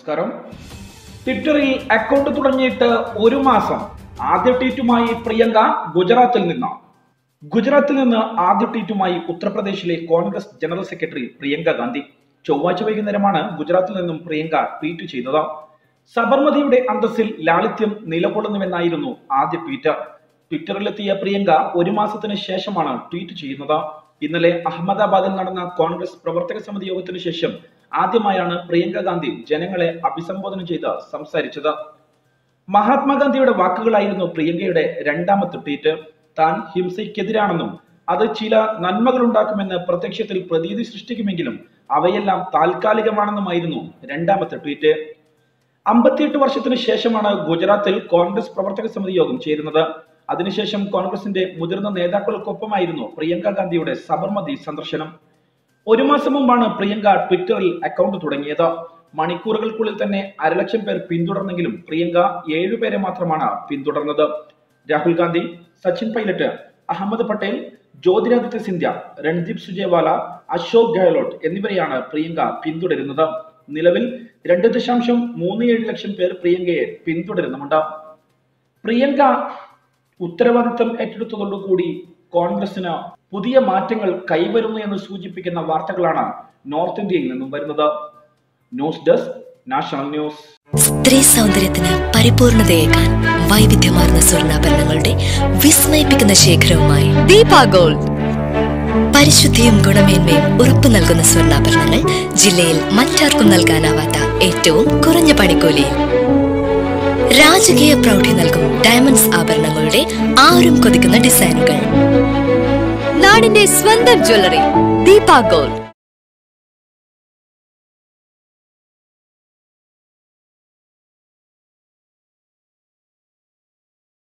നമസ്കാരം. ട്വിറ്ററിൽ അക്കൗണ്ട് തുടങ്ങിയിട്ട് ഒരു മാസം ആദ്യ ട്വീറ്റുമായി പ്രിയങ്ക ഗുജറാത്തിൽ നിന്നാണ്. ഗുജറാത്തിൽ നിന്ന് ആദ്യ ട്വീറ്റുമായി ഉത്തർപ്രദേശിലെ കോൺഗ്രസ് ജനറൽ സെക്രട്ടറി പ്രിയങ്ക ഗാന്ധി ചൊവ്വാഴ്ച വൈകുന്നേരമാണ് ഗുജറാത്തിൽ നിന്നും പ്രിയങ്ക ട്വീറ്റ് ചെയ്തത്. സബർമതിയുടെ അന്തസ്സിൽ ലാളിത്യം നിലകൊള്ളുന്നുവെന്നായിരുന്നു ആദ്യ ട്വീറ്റ്. ട്വിറ്ററിലെത്തിയ പ്രിയങ്ക ഒരു മാസത്തിന് ശേഷമാണ് ട്വീറ്റ് ചെയ്യുന്നത്. ഇന്നലെ അഹമ്മദാബാദിൽ നടന്ന കോൺഗ്രസ് പ്രവർത്തക സമിതി യോഗത്തിന് ശേഷം ആദ്യമായാണ് പ്രിയങ്ക ഗാന്ധി ജനങ്ങളെ അഭിസംബോധന ചെയ്ത് സംസാരിച്ചത്. മഹാത്മാഗാന്ധിയുടെ വാക്കുകളായിരുന്നു പ്രിയങ്കയുടെ രണ്ടാമത്തെ ട്വീറ്റ്. താൻ ഹിംസയ്ക്കെതിരാണെന്നും അത് ചില നന്മകൾ ഉണ്ടാക്കുമെന്ന് പ്രത്യക്ഷത്തിൽ പ്രതീതി സൃഷ്ടിക്കുമെങ്കിലും അവയെല്ലാം താൽക്കാലികമാണെന്നുമായിരുന്നു രണ്ടാമത്തെ ട്വീറ്റ്. അമ്പത്തിയെട്ട് വർഷത്തിന് ശേഷമാണ് ഗുജറാത്തിൽ കോൺഗ്രസ് പ്രവർത്തക സമിതി യോഗം ചേരുന്നത്. അതിനുശേഷം കോൺഗ്രസിന്റെ മുതിർന്ന നേതാക്കൾക്കൊപ്പമായിരുന്നു പ്രിയങ്ക ഗാന്ധിയുടെ സബർമതി സന്ദർശനം. ഒരു മാസം മുമ്പാണ് പ്രിയങ്ക ട്വിറ്ററിൽ അക്കൗണ്ട് തുടങ്ങിയത്. മണിക്കൂറുകൾക്കുള്ളിൽ തന്നെ അരലക്ഷം പേർ പിന്തുടർന്നെങ്കിലും പ്രിയങ്ക ഏഴുപേരെ മാത്രമാണ് പിന്തുടർന്നത്. രാഹുൽ ഗാന്ധി സച്ചിൻ പൈലറ്റ് അഹമ്മദ് പട്ടേൽ ജ്യോതിരാദിത്യ സിന്ധ്യ രൺദീപ് സുജേവാല അശോക് ഗെഹ്ലോട്ട് എന്നിവരെയാണ് പ്രിയങ്ക പിന്തുടരുന്നത്. നിലവിൽ രണ്ട് ദശാംശം മൂന്ന് ഏഴ് ലക്ഷം പേർ പ്രിയങ്കയെ പിന്തുടരുന്നുമുണ്ട്. പ്രിയങ്ക ഉത്തരവാദിത്തം ഏറ്റെടുത്തതോടുകൂടി കോൺഗ്രസിന് പുതിയ മാറ്റങ്ങൾ കൈവരുന്നു എന്ന് സൂചിപ്പിക്കുന്ന വാർത്തകളാണ് നോർത്ത് ഇന്ത്യയിൽ നിന്നും വരുന്നത്. News desk national news. സ്ത്രീ സൗന്ദര്യത്തിന് പരിപൂർണതയേക്കാൻ വൈവിധ്യമാർന്ന സ്വർണാഭരണങ്ങളുടെ വിസ്മയിപ്പിക്കുന്ന ശേഖരവുമായി ദീപ ഗോൾഡ്. പരിശുദ്ധിയും ഗുണമേന്മയും ഉറപ്പു നൽകുന്ന സ്വർണാഭരണങ്ങൾ ജില്ലയിൽ മറ്റാർക്കും നൽകാനാവാത്ത ഏറ്റവും കുറഞ്ഞ പണിക്കൂലിയിൽ രാജകീയ പ്രൗഢി നൽകും ഡയമണ്ട്സ് ആഭരണങ്ങളുടെ ആരും കൊതിക്കുന്ന ഡിസൈനുകൾ. നാടിന്റെ സ്വന്തം ജ്വല്ലറി ദീപാ ഗോൾഡ്.